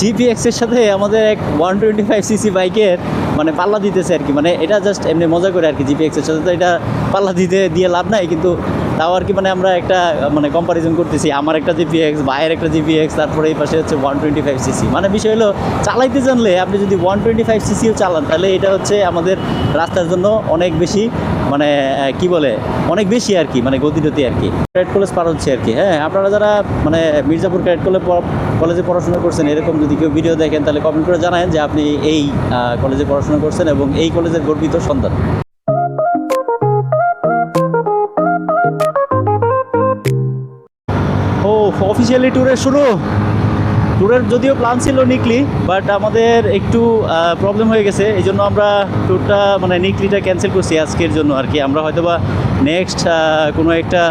GPX এর সাথে আমাদের এক ওয়ান টোয়েন্টি ফাইভ সিসি বাইকের মানে পাল্লা দিতেছে আর কি। মানে এটা জাস্ট এমনি মজা করে আর কি জিপিএক্স এর সাথে। তো এটা পাল্লা দিতে, দিয়ে লাভ নাই, কিন্তু তাও আর কি মানে আমরা একটা মানে কম্পারিজন করতেছি। আমার একটা জিপিএক্স ভাইয়ের একটা জিপিএক্স তারপরে এই পাশে হচ্ছে ওয়ান টোয়েন্টি ফাইভ সিসি মানে বিষয় হলো, চালাইতে জানলে আপনি যদি ওয়ান টোয়েন্টি ফাইভ সিসিও চালান, তাহলে এটা হচ্ছে আমাদের রাস্তার জন্য অনেক বেশি মানে কি বলে, অনেক বেশি আর কি মানে গতিরতি আর কি। ক্যাডেট কলেজ পার হচ্ছে আর কি হ্যাঁ? আপনারা যারা মানে মির্জাপুর ক্যাডেট কলেজ কলেজে পড়াশোনা করছেন, এরকম যদি কেউ ভিডিও দেখেন, তাহলে কমেন্ট করে জানায় যে আপনি এই কলেজে পড়াশোনা করছেন এবং এই কলেজের গর্বিত সন্তান। অফিসিয়ালি ট্যুরের শুরু। ট্যুরের যদিও প্ল্যান ছিল নিকলি বাট আমাদের একটু প্রবলেম হয়ে গেছে। এই জন্য আমরা ট্যুরটা মানে নিকলিটা ক্যান্সেল করছি আজকের জন্য আর কি। আমরা হয়তোবা নেক্সট কোনো একটা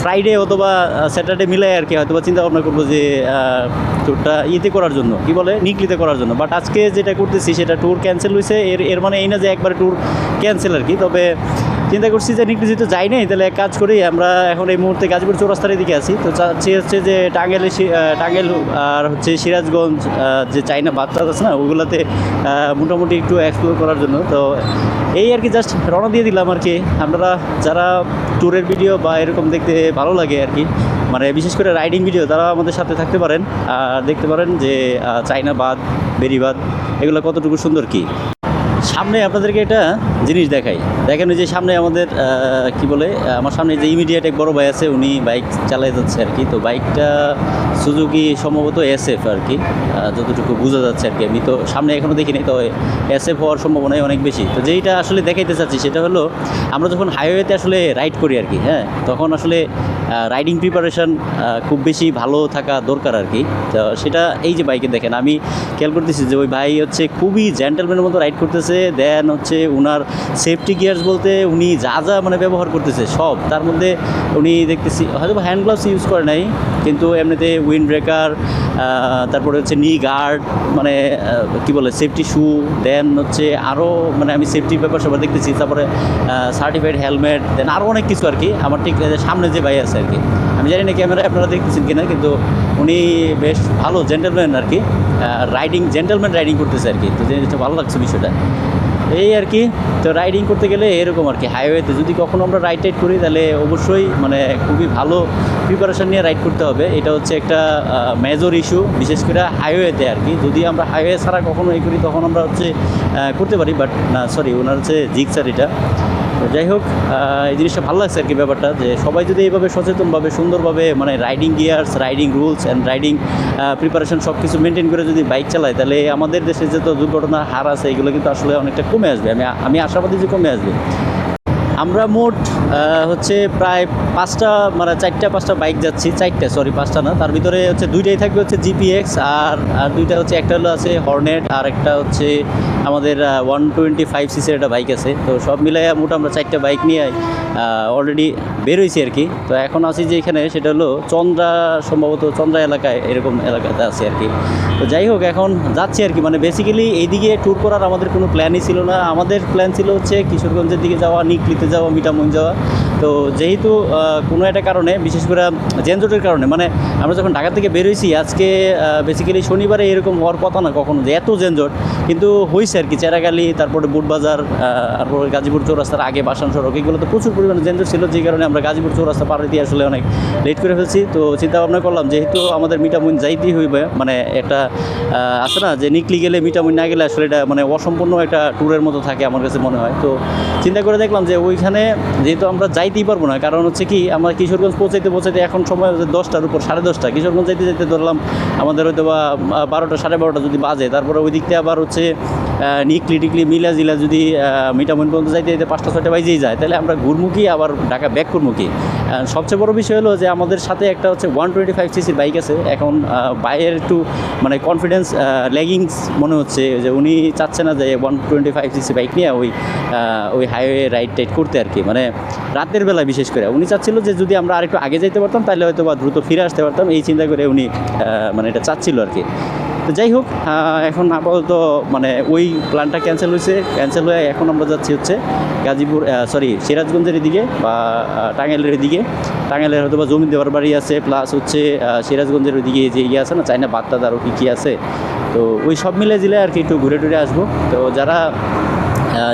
ফ্রাইডে অথবা স্যাটারডে মিলে আর কি হয়তোবা চিন্তা ভাবনা করব যে ট্যুরটা ইয়েতে করার জন্য। কি বলে? নিকলিতে করার জন্য। বাট আজকে যেটা করতেছি, সেটা ট্যুর ক্যান্সেল হয়েছে এর এর মানে এই না যে একবারে ট্যুর ক্যান্সেল আর কি। তবে চিন্তা করছি যে নিকলি যেহেতু যাই নাই, তাহলে এক কাজ করি, আমরা এখন এই মুহূর্তে গাজীপুর চৌরাস্তার দিকে আছি। তো চাচ্ছি হচ্ছে যে টাঙ্গেলে টাঙ্গেল আর হচ্ছে সিরাজগঞ্জ যে চাইনা বাচ্চা আছে না, ওগুলোতে মোটামুটি একটু এক্সপ্লোর করার জন্য। তো এই আর কি জাস্ট রওনা দিয়ে দিলাম আর কি। আপনারা যারা ট্যুরের ভিডিও বা এরকম দেখতে ভালো লাগে আর কি মানে বিশেষ করে রাইডিং ভিডিও তারা আমাদের সাথে থাকতে পারেন। আর দেখতে পারেন যে চাইনা বাদ বেরিবাদ এগুলো কতটুকু সুন্দর কি। সামনে আপনাদেরকে একটা জিনিস দেখাই। দেখেন যে সামনে আমাদের কি বলে আমার সামনে যে ইমিডিয়েট এক বড় ভাই আছে, উনি বাইক চালাই যাচ্ছে আর কি। তো বাইকটা সুজুকি সম্ভবত এসএফ আর কি যতটুকু বোঝা যাচ্ছে আর কি। আমি তো সামনে এখনও দেখিনি তো এসএফ হওয়ার সম্ভাবনাই অনেক বেশি। তো যেইটা আসলে দেখাইতে চাচ্ছি সেটা হলো, আমরা যখন হাইওয়েতে আসলে রাইড করি আর কি হ্যাঁ তখন আসলে রাইডিং প্রিপারেশন খুব বেশি ভালো থাকা দরকার আর কি। তো সেটা এই যে বাইকে দেখেন, আমি খেয়াল করতেছি যে ওই ভাই হচ্ছে খুবই জেন্টেলম্যানের মতো রাইড করতেছে দেন হচ্ছে উনার সেফটি গিয়ার্স বলতে উনি যা যা মানে ব্যবহার করতেছে সব, তার মধ্যে উনি দেখতেছি, হয়তো হ্যান্ড গ্লাভস ইউজ করে নাই, কিন্তু এমনিতে উইন্ড ব্রেকার তারপরে হচ্ছে নি গার্ড মানে কি বলে সেফটি শু দেন হচ্ছে আরও মানে আমি সেফটি ব্যাপার সবার দেখতেছি, তারপরে সার্টিফাইড হেলমেট দেন আরও অনেক কিছু আর কি আমার ঠিক সামনে যে ভাই আছে আর কি আমি জানি না ক্যামেরা আপনারা দেখতেছেন কিনা, কিন্তু উনি বেশ ভালো জেন্টেলম্যান আর কি রাইডিং জেন্টেলম্যান রাইডিং করতেছে আর কি। তো জিনিসটা ভালো লাগছে বিষয়টা। এই আর কি, তো রাইডিং করতে গেলে এরকম আর কি। হাইওয়েতে যদি কখনো আমরা রাইড টাইড করি, তাহলে অবশ্যই মানে খুবই ভালো প্রিপারেশন নিয়ে রাইড করতে হবে। এটা হচ্ছে একটা মেজর ইস্যু বিশেষ করে হাইওয়েতে আর কি। যদি আমরা হাইওয়ে ছাড়া কখনো এই করি, তখন আমরা হচ্ছে করতে পারি বাট না সরি ওনার হচ্ছে জিক্সার এটা। যাই হোক এই জিনিসটা ভালো লাগছে আর কি ব্যাপারটা, যে সবাই যদি এইভাবে সচেতনভাবে, সুন্দরভাবে মানে riding gears riding rules and riding preparation সব কিছু মেনটেন করে যদি বাইক চালায়, তাহলে আমাদের দেশে যে তো দুর্ঘটনার হার আছে, এগুলো কিন্তু আসলে অনেকটা কমে আসবে। আমি আমি আশাবাদী যে কমে আসবে। আমরা মোট হচ্ছে প্রায় পাঁচটা মানে চারটা, পাঁচটা বাইক যাচ্ছি, চারটা সরি পাঁচটা না। তার ভিতরে হচ্ছে দুইটাই থাকবে হচ্ছে জিপিএক্স আর আর দুইটা হচ্ছে একটা হলো আছে হর্নেট আর একটা হচ্ছে আমাদের ওয়ান টোয়েন্টি ফাইভ সিসির একটা বাইক আছে। তো সব মিলাই মোট আমরা চারটা বাইক নিয়ে অলরেডি বেরোইছি আর কি। তো এখন আছি যে এখানে, সেটা হলো চন্দ্রা, সম্ভবত চন্দ্রা এলাকায় এরকম এলাকাতে আছে আর কি। তো যাই হোক, এখন যাচ্ছি আর কি। মানে বেসিক্যালি এইদিকে ট্যুর করার আমাদের কোনো প্ল্যানই ছিল না। আমাদের প্ল্যান ছিল হচ্ছে কিশোরগঞ্জের দিকে যাওয়া, নিকলিতে যাওয়া মিটামন যাওয়া। তো যেহেতু কোনো একটা কারণে, বিশেষ করে জেনজটের কারণে মানে আমরা যখন ঢাকা থেকে বেরোইছি, আজকে বেসিক্যালি শনিবারে এরকম হওয়ার কথা না কখনো যে এত জেনজট কিন্তু হয়েছে আর কি, চেরাগালি, তারপরে বুটবাজার তারপরে গাজীপুর চৌরাস্তার আগে বাসান সড়ক, এগুলো তো প্রচুর পরিমাণে জেনজট ছিল, যে কারণে আমরা গাজীপুর চৌরাস্তা পার দিয়ে আসলে অনেক লেট করে ফেলছি। তো চিন্তা ভাবনা করলাম, যেহেতু আমাদের মিটামুন যাইতেই হইবে মানে একটা আছে না, যে নিকলি গেলে মিটামুন না গেলে আসলে এটা মানে অসম্পূর্ণ একটা ট্যুরের মতো থাকে আমার কাছে মনে হয়। তো চিন্তা করে দেখলাম যে ওইখানে যেহেতু আমরা যাইতেই পারব না, কারণ হচ্ছে কি আমরা কিশোরগঞ্জ পৌঁছাইতে পৌঁছাইতে এখন সময় হচ্ছে দশটার উপর, সাড়ে দশটা। কিশোরগঞ্জ যাইতে যাইতে ধরলাম আমাদের হয়তো বা বারোটা, সাড়ে বারোটা যদি বাজে, তারপরে ওই দিক থেকে আবার হচ্ছে নিকলি টিকলি মিলা জিলা যদি মিটামুন পর্যন্ত যাইতে যাইতে পাঁচটা, ছয়টা বাজেই যায়, তাহলে আমরা ঘুরমুখী, আবার ঢাকা ব্যাক করমুখী। সবচেয়ে বড় বিষয় হলো যে আমাদের সাথে একটা হচ্ছে ওয়ান টোয়েন্টি ফাইভ সিসির বাইক আছে, এখন বাইয়ের একটু মানে কনফিডেন্স ল্যাগিংস মনে হচ্ছে যে উনি চাচ্ছে না যে one twenty five CC bike নিয়ে ওই ওই হাইওয়ে রাইড টাইড করতে আর কি মানে রাতের বেলা বিশেষ করে। উনি চাচ্ছিল যে যদি আমরা আরেকটু আগে যেতে পারতাম, তাহলে হয়তো বা দ্রুত ফিরে আসতে পারতাম। এই চিন্তা করে উনি মানে এটা চাচ্ছিল আর কি। তো যাই হোক এখন আপাতত মানে ওই প্ল্যানটা ক্যান্সেল হয়েছে। ক্যান্সেল হয়ে এখন আমরা যাচ্ছি হচ্ছে গাজীপুর সরি সিরাজগঞ্জের দিকে বা টাঙ্গাইলের দিকে টাঙ্গাইলের হয়তো বা জমি দেওয়ার বাড়ি আছে প্লাস হচ্ছে সিরাজগঞ্জের ওইদিকে যে ইয়ে আছে না চাইনা বাত্তা আরও কী কী আছে। তো ওই সব মিলে দিলে আর কি একটু ঘুরে টুরে আসব। তো যারা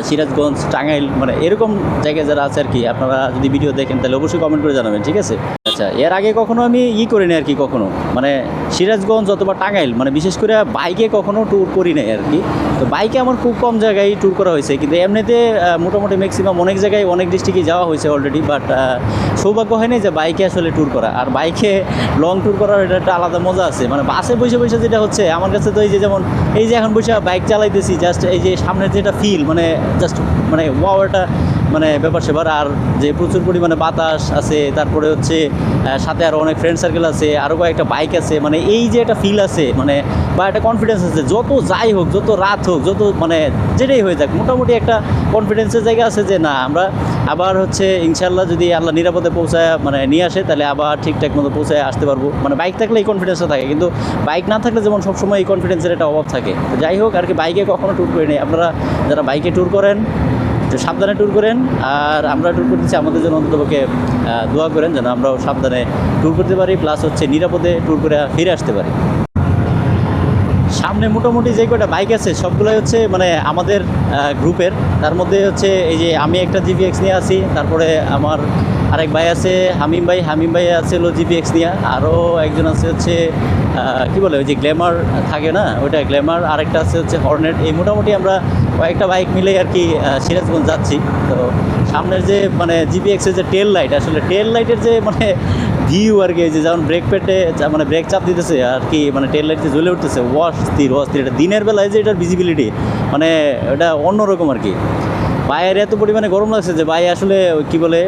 সিরাজগঞ্জ, টাঙ্গাইল মানে এরকম জায়গায় যারা আছে আর কি, আপনারা যদি ভিডিও দেখেন, তাহলে অবশ্যই কমেন্ট করে জানাবেন, ঠিক আছে? আচ্ছা এর আগে কখনো আমি ই করি করিনি আর কি কখনো। মানে সিরাজগঞ্জ অথবা টাঙ্গাইল মানে বিশেষ করে বাইকে কখনো ট্যুর করি নাই আর কি। তো বাইকে আমার খুব কম জায়গায় ট্যুর করা হয়েছে, কিন্তু এমনিতে মোটামুটি ম্যাক্সিমাম অনেক জায়গায়, অনেক ডিস্ট্রিক্টে যাওয়া হয়েছে অলরেডি বাট সৌভাগ্য হয়নি যে বাইকে আসলে ট্যুর করা। আর বাইকে লং ট্যুর করার এটা একটা আলাদা মজা আছে। মানে বাসে বসে বসে যেটা হচ্ছে, আমার কাছে তো এই যে যেমন, এই যে এখন বসে বাইক চালাইতেছি জাস্ট এই যে সামনের যেটা ফিল মানে জাস্ট মানে ওয়াও একটা মানে ব্যাপার সেবার, আর যে প্রচুর পরিমাণে বাতাস আছে, তারপরে হচ্ছে সাথে আরও অনেক ফ্রেন্ড সার্কেল আছে আরও কয়েকটা বাইক আছে মানে এই যে একটা ফিল আছে মানে বা একটা কনফিডেন্স আছে, যত যাই হোক, যত রাত হোক, যত মানে যেটাই হয়ে যাক মোটামুটি একটা কনফিডেন্সের জায়গা আছে যে না, আমরা আবার হচ্ছে ইনশাল্লাহ যদি আল্লাহ নিরাপদে পৌঁছায় মানে নিয়ে আসে, তাহলে আবার ঠিকঠাক মতো পৌঁছায় আসতে পারব। মানে বাইক থাকলে এই কনফিডেন্সটা থাকে, কিন্তু বাইক না থাকলে যেমন সবসময় এই কনফিডেন্সের একটা অভাব থাকে। তো যাই হোক, আর কি বাইকে কখনো ট্যুর করে নেই আপনারা যারা বাইকে ট্যুর করেন একটু সাবধানে ট্যুর করেন, আর আমরা ট্যুর করতেছি আমাদের জন্য অন্ততপক্ষে দোয়া করেন যেন আমরাও সাবধানে ট্যুর করতে পারি প্লাস হচ্ছে নিরাপদে ট্যুর করে ফিরে আসতে পারি। সামনে মোটামুটি যে কয়টা বাইক আছে, সবগুলোই হচ্ছে মানে আমাদের গ্রুপের। তার মধ্যে হচ্ছে এই যে আমি একটা জিপিএক্স নিয়ে আছি, তারপরে আমার আরেক ভাই আছে হামিম ভাই হামিম ভাই আছে হলো জিপিএক্স নিয়ে আরও একজন আছে হচ্ছে কি বলে, ওই যে গ্ল্যামার থাকে না, ওইটা গ্ল্যামার আরেকটা আছে হচ্ছে হর্নেট এই মোটামুটি আমরা কয়েকটা বাইক মিলে আর কি সিরাজগঞ্জ যাচ্ছি। তো সামনের যে মানে জিপিএক্সের যে টেল লাইট আসলে টেল লাইটের যে মানে ভিউ আর কি যে যেমন ব্রেক পেটে মানে ব্রেক চাপ দিতেছে আর কি মানে টেল লাইট জ্বলে উঠতেছে অস্থির অস্থির, এটা দিনের বেলায় যে এটার ভিজিবিলিটি মানে এটা অন্যরকম আর কি। বাইরে এত পরিমাণে গরম লাগছে যে ভাই, আসলে কি বলে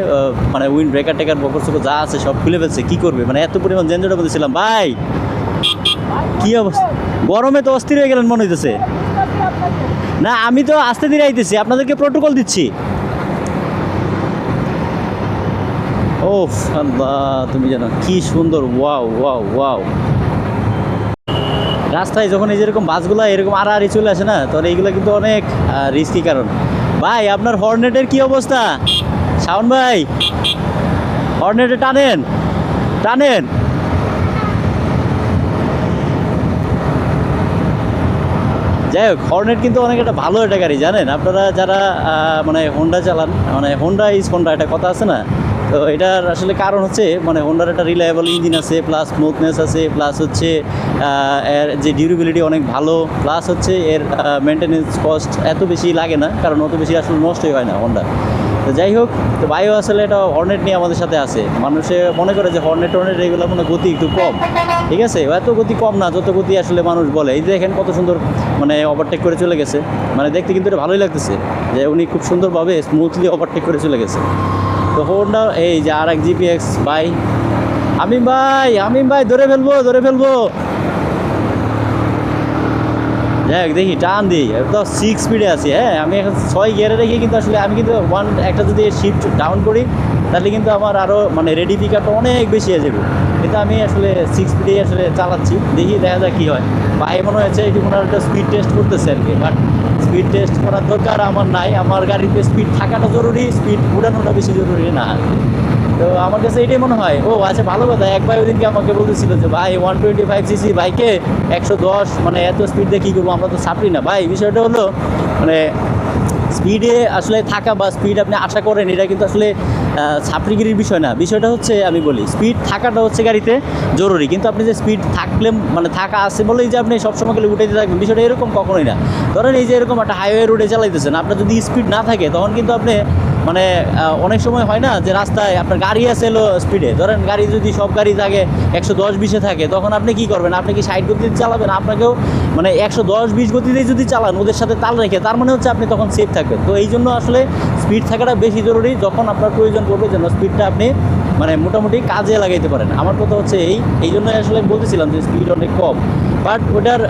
মানে উইন্ড ব্রেকার টেকার বকর যা আছে সব খুলে ফেলছে, কী করবে? মানে এত পরিমাণ জেনজেটের মধ্যে ছিলাম, ভাই! কি অবস্থা? গরমে তো অস্থির হয়ে গেলেন মনে হইতেছে। না, আমি তো আস্তে ধীরে আইতেছি, আপনাদেরকে প্রোটোকল দিচ্ছি। ও আল্লাহ, তুমি জানো, কি সুন্দর, ওয়াও ওয়াও ওয়াও। রাস্তায় যখন এই যেরকম বাসগুলো, এরকম আর আড়াআড়ি চলে আসে না, তখন এইগুলো কিন্তু অনেক রিস্কি কারণ। ভাই, আপনার হর্নেটের কি অবস্থা? শাওন ভাই হর্নেটে টানেন টানেন। যাই হোক হর্নেট কিন্তু অনেক একটা ভালো একটা গাড়ি, জানেন? আপনারা যারা মানে হোন্ডা চালান মানে হোন্ডা ইজ হোন্ডা একটা কথা আছে না? তো এটার আসলে কারণ হচ্ছে মানে হোন্ডার একটা রিলায়েবল ইঞ্জিন আছে প্লাস স্মুথনেস আছে প্লাস হচ্ছে এর যে ডিউরেবিলিটি অনেক ভালো প্লাস হচ্ছে এর মেনটেনেন্স কস্ট এত বেশি লাগে না, কারণ অত বেশি আসলে নষ্টই হয় না হোন্ডা তো যাই হোক, তো বায়ু আসলে এটা হর্নেট নিয়ে আমাদের সাথে আছে। মানুষে মনে করে যে হর্নেট টর্নেট এগুলো মনে গতি একটু কম। ঠিক আছে? এত গতি কম না, যত গতি আসলে মানুষ বলে। এই যে দেখেন কত সুন্দর মানে ওভারটেক করে চলে গেছে। মানে দেখতে কিন্তু এটা ভালোই লাগতেছে যে উনি খুব সুন্দরভাবে স্মুথলি ওভারটেক করে চলে গেছে। তো হোন্ডা এই যে আর এক জিপিএক্স বাই আমিম ভাই আমিম ভাই, ধরে ফেলব ধরে ফেলব। দেখ, দেখি, টান দিই। তো সিক্স স্পিডে আছি হ্যাঁ? আমি এখন ছয় গিয়ারে রেখে কিন্তু আসলে আমি কিন্তু ওয়ান একটা যদি শিফট ডাউন করি, তাহলে কিন্তু আমার আরও মানে রেডি পিকআপটা অনেক বেশি হয়ে যাবে। কিন্তু আমি আসলে সিক্স স্পিডেই আসলে চালাচ্ছি, দেখি, দেখা যাক কী হয়। পায়ে মনে হয়েছে এটি মনে একটা স্পিড টেস্ট করতেছে আর কি বাট স্পিড টেস্ট করার দরকার আমার নাই। আমার গাড়িতে স্পিড থাকাটা জরুরি স্পিড উড়ানোটা বেশি জরুরি না তো আমার কাছে এটাই মনে হয়। ও আচ্ছা ভালো কথা। এক ভাই ওদিনকে আমাকে বলতেছিল যে, ভাই ওয়ান টোয়েন্টি ফাইভ সিসি বাইকে একশো দশ মানে এত স্পিড দিয়ে কী করব? আমরা তো সাপড়ি না। ভাই, বিষয়টা হলো মানে স্পিডে আসলে থাকা বা স্পিড আপনি আশা করেন, এটা কিন্তু আসলে ছাপড়িগিরির বিষয় না। বিষয়টা হচ্ছে, আমি বলি স্পিড থাকাটা হচ্ছে গাড়িতে জরুরি। কিন্তু আপনি যে স্পিড থাকলে মানে থাকা আছে বলেই যে আপনি সবসময় গেলে উঠে থাকবেন, বিষয়টা এরকম কখনোই না। ধরেন এই যে এরকম একটা হাইওয়ে রোডে চালাইতেছেন, আপনার যদি স্পিড না থাকে, তখন কিন্তু আপনি মানে অনেক সময় হয় না যে রাস্তায় আপনার গাড়ি আছে এলো স্পিডে ধরেন গাড়ি যদি সব গাড়ি থাকে একশো দশ বিশে থাকে, তখন আপনি কি করবেন? আপনি কি ষাট গতিতে চালাবেন? আপনাকেও মানে একশো দশ বিশ গতিতে যদি চালান, ওদের সাথে তাল রেখে, তার মানে হচ্ছে আপনি তখন সেফ থাকবেন। তো এই জন্য আসলে স্পিড থাকাটা বেশি জরুরি যখন আপনার প্রয়োজন পড়বে যেন স্পিডটা আপনি মানে মোটামুটি কাজে লাগাইতে পারেন। আমার কথা হচ্ছে এই এই জন্য আসলে বলতেছিলাম যে স্পিড অনেক কম। বাট ওটার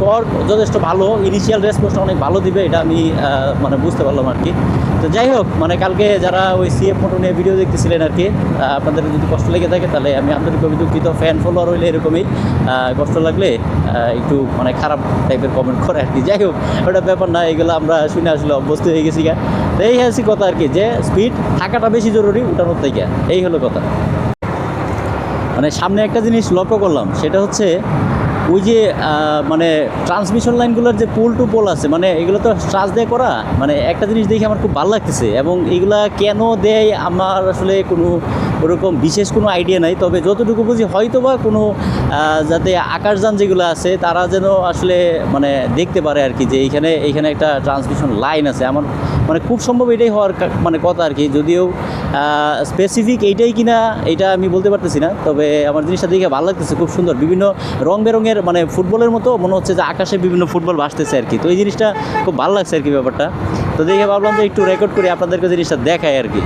টর্ক যথেষ্ট ভালো। ইনিশিয়াল রেসপন্সটা অনেক ভালো দিবে, এটা আমি মানে বুঝতে পারলাম আর কি তো যাই হোক মানে কালকে যারা ওই সিএফ মোটো নিয়ে ভিডিও দেখতেছিলেন আর কি আপনাদের যদি কষ্ট লেগে থাকে, তাহলে আমি আন্তরিকভাবে দুঃখিত ফ্যান ফলোয়ার হইলে এরকমই কষ্ট লাগলে একটু মানে খারাপ টাইপের কমেন্ট করে আর কি যাই হোক, ওটা ব্যাপার না, এগুলো আমরা শুনে আসলে অভ্যস্ত হয়ে গেছি গা। তো এই হচ্ছে কথা আর কি যে স্পিড থাকাটা বেশি জরুরি, উঠানোর থেকে। এই হলো কথা। মানে সামনে একটা জিনিস লক্ষ্য করলাম, সেটা হচ্ছে ওই যে মানে ট্রান্সমিশন লাইনগুলোর যে পোল টু পোল আছে মানে এগুলো তো স্ট্রাচ দিয়ে করা? মানে একটা জিনিস দেখে আমার খুব ভালো লাগতেছে এবং এগুলা কেন দেয় আমার আসলে কোনো ওরকম বিশেষ কোনো আইডিয়া নাই। তবে যতটুকু বুঝি হয়তো বা কোনো যাতে আকাশযান যেগুলো আছে, তারা যেন আসলে মানে দেখতে পারে আর কি যে এইখানে এইখানে একটা ট্রান্সমিশন লাইন আছে। আমার মানে খুব সম্ভব এটাই হওয়ার মানে কথা আর কি। যদিও স্পেসিফিক এইটাই কিনা, এটা আমি বলতে পারতেছি না। তবে আমার জিনিসটা দেখে ভালো লাগতেছে, খুব সুন্দর। বিভিন্ন রং বেরঙের মানে ফুটবলের মতো মনে হচ্ছে যে আকাশে বিভিন্ন ফুটবল ভাসতেছে আর কি। তো এই জিনিসটা খুব ভালো লাগছে আর কি ব্যাপারটা। তো দেখে ভাবলাম যে একটু রেকর্ড করে, আপনাদেরকে জিনিসটা দেখায় আর কি।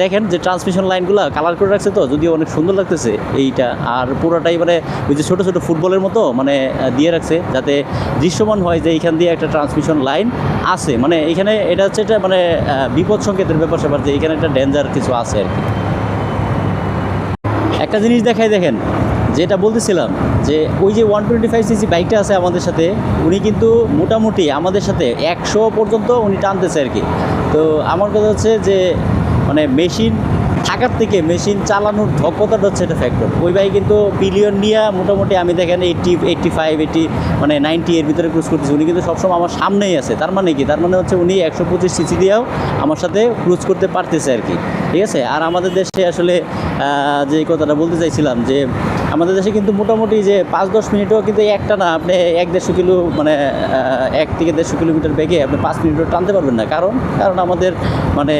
দেখেন যে ট্রান্সমিশন লাইনগুলো কালার করে রাখছে তো, যদিও অনেক সুন্দর লাগতেছে এইটা। আর পুরোটাই মানে ওই যে ছোটো ছোটো ফুটবলের মতো মানে দিয়ে রাখছে, যাতে দৃশ্যমান হয় যে এইখান দিয়ে একটা ট্রান্সমিশন লাইন আছে। মানে এখানে এটা হচ্ছে এটা মানে বিপদ সংকেতের ব্যাপার স্যাপার যে এখানে একটা ডেঞ্জার কিছু আছে আর কি। একটা জিনিস দেখাই দেখেন, যেটা বলতেছিলাম যে ওই যে ওয়ান টোয়েন্টি ফাইভ সিসি বাইকটা আছে আমাদের সাথে, উনি কিন্তু মোটামুটি আমাদের সাথে একশো পর্যন্ত উনি টানতেছে আর কি। তো আমার কথা হচ্ছে যে মানে মেশিন থাকার থেকে মেশিন চালানোর দক্ষতাটা হচ্ছে এটা ফ্যাক্টর ওই ভাই কিন্তু বিলিয়ন নিয়ে মোটামুটি আমি দেখেন এইটটি এইটটি ফাইভ এইটি মানে নাইনটি এর ভিতরে ক্রুজ করতেছি। উনি কিন্তু সবসময় আমার সামনেই আছে। তার মানে কি? তার মানে হচ্ছে উনি একশো পঁচিশ সিসি দিয়েও আমার সাথে ক্রুজ করতে পারতেছে আর কি। ঠিক আছে? আর আমাদের দেশে আসলে যে কথাটা বলতে চাইছিলাম যে আমাদের দেশে কিন্তু মোটামুটি যে পাঁচ দশ মিনিটও কিন্তু একটা না, আপনি এক দেড়শো কিলো মানে এক থেকে দেড়শো কিলোমিটার বেগে আপনি পাঁচ মিনিটও টানতে পারবেন না। কারণ কারণ আমাদের মানে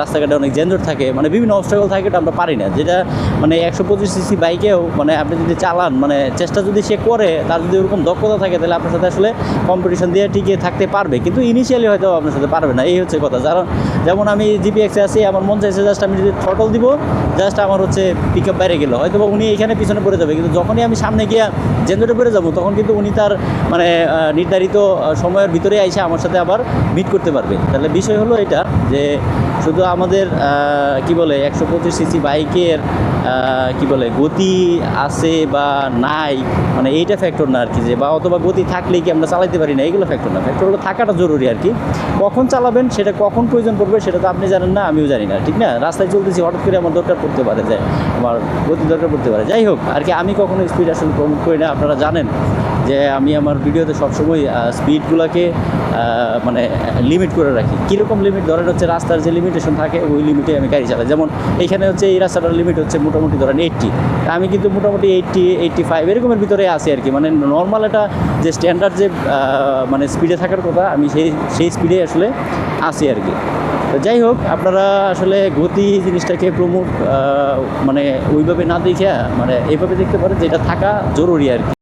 রাস্তাঘাটে অনেক জেনজট থাকে মানে বিভিন্ন অবস্ট্রাগল থাকে ওটা আমরা পারি না। যেটা মানে একশো পঁচিশ সিসি বাইকেও মানে আপনি যদি চালান মানে চেষ্টা যদি সে করে, তার যদি ওরকম দক্ষতা থাকে, তাহলে আপনার সাথে আসলে কম্পিটিশন দিয়ে টিকে থাকতে পারবে। কিন্তু ইনিশিয়ালি হয়তো আপনার সাথে পারবে না, এই হচ্ছে কথা। যারা, যেমন আমি জিপিএক্সে আছি, আমার মন চাইছে জাস্ট আমি যদি থ্রটল দিব জাস্ট আমার হচ্ছে পিক আপ বাইরে গেলো। হয়তো উনি এখানে পিছনে পড়ে যাবে। কিন্তু যখনই আমি সামনে গিয়ে জেন্ডারে পড়ে যাব, তখন কিন্তু উনি তার মানে নির্ধারিত সময়ের ভিতরে এসে আমার সাথে আবার মিট করতে পারবে। তাহলে বিষয় হলো এটা যে শুধু আমাদের কি বলে, একশো পঁচিশ সিসি বাইকের কি বলে, গতি আছে বা নাই মানে এইটা ফ্যাক্টর না আর কি যে, বা অথবা গতি থাকলেই কি আমরা চালাতে পারি না এইগুলো ফ্যাক্টর না। ফ্যাক্টর হলো থাকাটা জরুরি আর কি কখন চালাবেন, সেটা কখন প্রয়োজন পড়বে, সেটা তো আপনি জানেন না, আমিও জানি না, ঠিক না? রাস্তায় চলতেছি, হঠাৎ করে আমার দরকার পড়তে পারে, যে, আমার গতি দরকার পড়তে পারে। যাই হোক আর কি আমি কখনো স্পিড আসলে প্রমোট করি না, আপনারা জানেন। যে আমি আমার ভিডিওতে সবসময় স্পিডগুলোকে মানে লিমিট করে রাখি। কীরকম লিমিট ধরেন হচ্ছে রাস্তার যে লিমিটেশন থাকে, ওই লিমিটে আমি গাড়ি চালাই। যেমন এইখানে হচ্ছে এই রাস্তাটার লিমিট হচ্ছে মোটামুটি ধরেন এইটটি আমি কিন্তু মোটামুটি এইটটি এইটটি ফাইভ এরকমের ভিতরে আছি আর কি। মানে নর্মাল একটা যে স্ট্যান্ডার্ড যে মানে স্পিডে থাকার কথা, আমি সেই সেই স্পিডে আসলে আসি আর কি। তো যাই হোক, আপনারা আসলে গতি জিনিসটাকে প্রমোট মানে ওইভাবে না দেখে মানে এইভাবে দেখতে পারেন যে এটা থাকা জরুরি আর কি।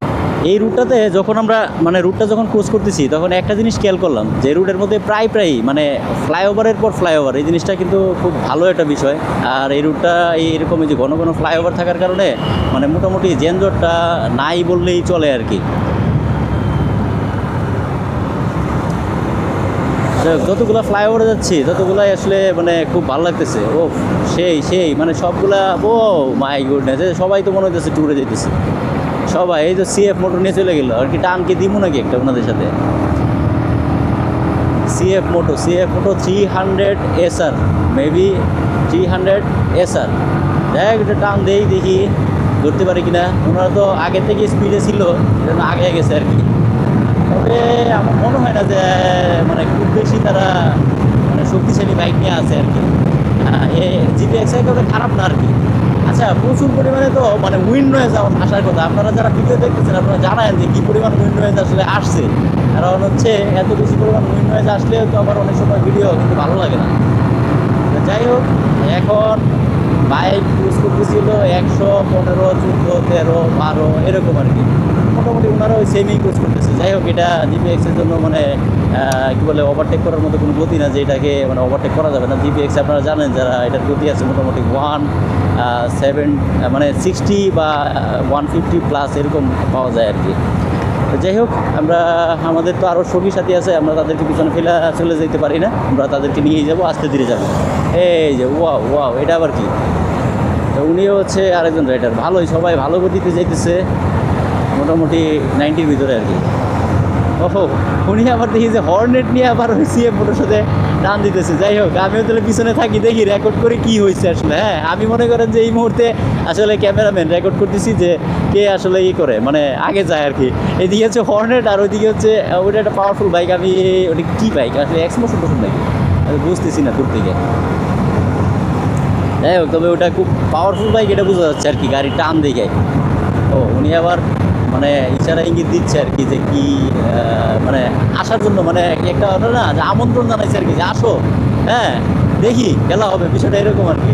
এই রুটটাতে যখন আমরা মানে রুটটা যখন ক্রস করতেছি, তখন একটা জিনিস খেয়াল করলাম, যে রুটের মধ্যে প্রায় প্রায় মানে ফ্লাইওভারের পর ফ্লাইওভার এই জিনিসটা কিন্তু খুব ভালো একটা বিষয়। আর এই রুটটা এরকম এই যে ঘন ঘন ফ্লাইওভার থাকার কারণে মানে মোটামুটি জেনজটটা নাই বললেই চলে আর কি। যতগুলা ফ্লাইওভারে যাচ্ছি, ততগুলাই আসলে মানে খুব ভালো লাগতেছে। ও সেই সেই মানে সবগুলা, ও মাই গুডনেস সবাই তো মনে হইতেছে ট্যুরে যেতেছে সবাই, এই তো সিএফ মোটর নিয়ে চলে গেলো, আর কি টান কি দিব নাকি একটা ওনাদের সাথে? CF Moto CF Moto three hundred SR maybe three hundred SR দেখ, একটা টান দেই দেখি, ধরতে পারি কিনা। ওনারা তো আগে থেকে স্পিডে ছিল আগে গেছে আর কি। তবে আমার মনে হয় না যে মানে খুব বেশি তারা মানে শক্তিশালী বাইক নিয়ে আছে আর কি। হ্যাঁ জিপিএক্স একেবারে খারাপ না আর কি। আচ্ছা প্রচুর পরিমাণে তো মানে উইন নয়েজ আসার কথা। আপনারা যারা ভিডিও দেখতেছেন, আপনারা জানায় যে কি পরিমাণ উইন নয়েজ আসলে আসছে। কারণ হচ্ছে, এত বেশি পরিমাণ উইন নয়েজ আসলে তো আবার অনেক সময় ভিডিও কিন্তু ভালো লাগে না। যাই হোক, এখন বাইক ইউজ করতেছিল একশো পনেরো, চোদ্দ, তেরো, বারো, এরকম আর কি। মোটামুটি ওনারা ওই সেমই ইউজ করতেছে। যাই হোক, এটা জিপিএক্সের জন্য মানে কি বলে ওভারটেক করার মতো কোনো গতি না যে এটাকে মানে ওভারটেক করা যাবে না। জিপিএক্স আপনারা জানেন যারা এটার গতি আছে মোটামুটি ওয়ান সেভেন মানে সিক্সটি বা ওয়ান ফিফটি প্লাস এরকম পাওয়া যায় আর কি। যাই হোক, আমরা, আমাদের তো আরও সঙ্গী সাথী আছে, আমরা তাদেরকে পিছনে ফেলে চলে যেতে পারি না। আমরা তাদেরকে নিয়ে যাব, আস্তে ধীরে যাব। এই যে, ওয়াও ওয়াও, এটা আবার কি? তো উনিও হচ্ছে আরেকজন রাইডার ভালোই, সবাই ভালো গতিতে যেতেছে মোটামুটি নাইনটির ভিতরে আর কি। ওহো উনি আবার দেখি যে হর্নেট নিয়ে আবার ওই সিএম ফটোর সাথে টান দিতেছে। যাই হোক, আমিও তাহলে পিছনে থাকি, দেখি রেকর্ড করে কি হয়েছে আসলে। হ্যাঁ আমি মনে করেন যে এই মুহূর্তে আসলে ক্যামেরাম্যান রেকর্ড করতেছি যে কে আসলে ই করে মানে আগে যায় আর কি। এদিকে হচ্ছে হর্নেট আর ওইদিকে হচ্ছে ওইটা একটা পাওয়ারফুল বাইক আমি ওটা কী বাইক আসলে এক্সমোশন টোশন নাকি? বুঝতেছি না দূর থেকে। যাই হোক, তবে ওটা খুব পাওয়ারফুল বাইক এটা বোঝা যাচ্ছে আর কি, গাড়ি টান দেখে ও উনি আবার মানে ইশারা ইঙ্গিত দিচ্ছে আর কি যে কি মানে আসার জন্য মানে একটা না, যে আমন্ত্রণ জানাইছে আর কি যে আসো হ্যাঁ দেখি খেলা হবে, বিষয়টা এরকম আর কি।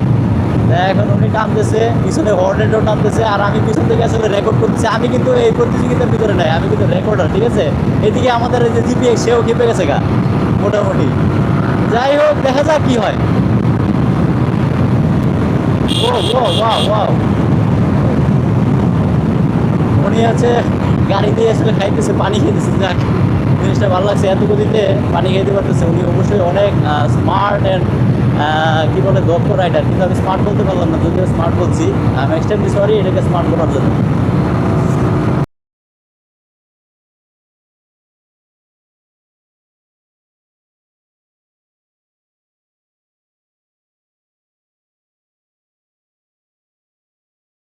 এখন উনি টানতেছে, পিছনে হর্নেটও টানতেছে, আর আমি পিছন থেকে আসলে রেকর্ড করতেছি। আমি কিন্তু এই প্রতিযোগিতার ভিতরে নাই, আমি কিন্তু রেকর্ডার ঠিক আছে? এদিকে আমাদের যে জিপিএক্স সেও খেপে গেছে গা, মোটামুটি। যাই হোক, দেখা যাক কি হয়। ও ও ওয়াও ওয়াও উনি আছে, গাড়ি দিয়ে আসলে খাইতেছে, পানি খেতেছে। যাক, জিনিসটা ভালো লাগছে এত গতিতে পানি খাইতে পারতেছে। উনি অবশ্যই অনেক স্মার্ট অ্যান্ড কী বলে, দক্ষ রাইডার কিন্তু আমি স্মার্ট বলতে পারলাম না, যদিও স্মার্ট বলছি। আমি এক্সট্রিমলি সরি এটাকে স্মার্ট করার জন্য।